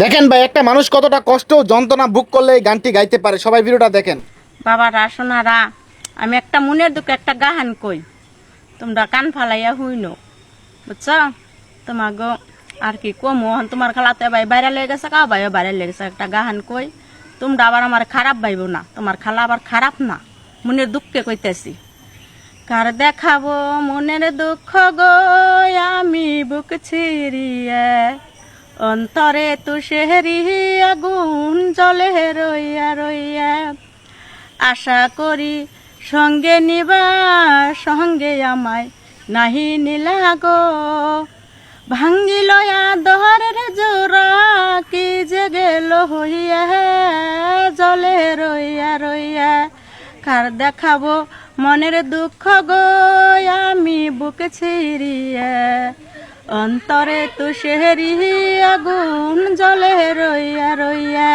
দেখেন ভাই, একটা মানুষ কতটা কষ্ট যন্ত্রণা বুক করলে এই গানটি গাইতে পারে। সবাই ভিডিওটা দেখেন। বাবারা সোনারা আমি একটা মনের দুঃখে একটা গাহান কই। তোমরা কান ফালাইয়া হইন, বুঝছ? তোমাগো আর কি কমো? হন তোমার খালাতে ভাই বাইরে লেগে গেছে কা ভাইও বাইরে লেগেছে একটা গাহান কই, তোমরা আবার আমার খারাপ ভাইব না। তোমার খালা আবার খারাপ না। মনের দুঃখে কইতেছি। কার দেখাবো মনের দুঃখ গো, আমি বুক ছিড়িয়ে অন্তরে তুষেরি আগুন জলে রইয়া রইয়া। আশা করি সঙ্গে নিবা, সঙ্গে আমায় নাহি নিলা গো। ভাঙ্গিল দহরের জোড়া, কি যে গেল হইয়া, জলে রইয়া রইয়া। কার দেখাবো মনের দুঃখ গো আমি বুকে ছিড়িয়ে অন্তরে তুষেরি আগুন জলে রইয়া রইয়া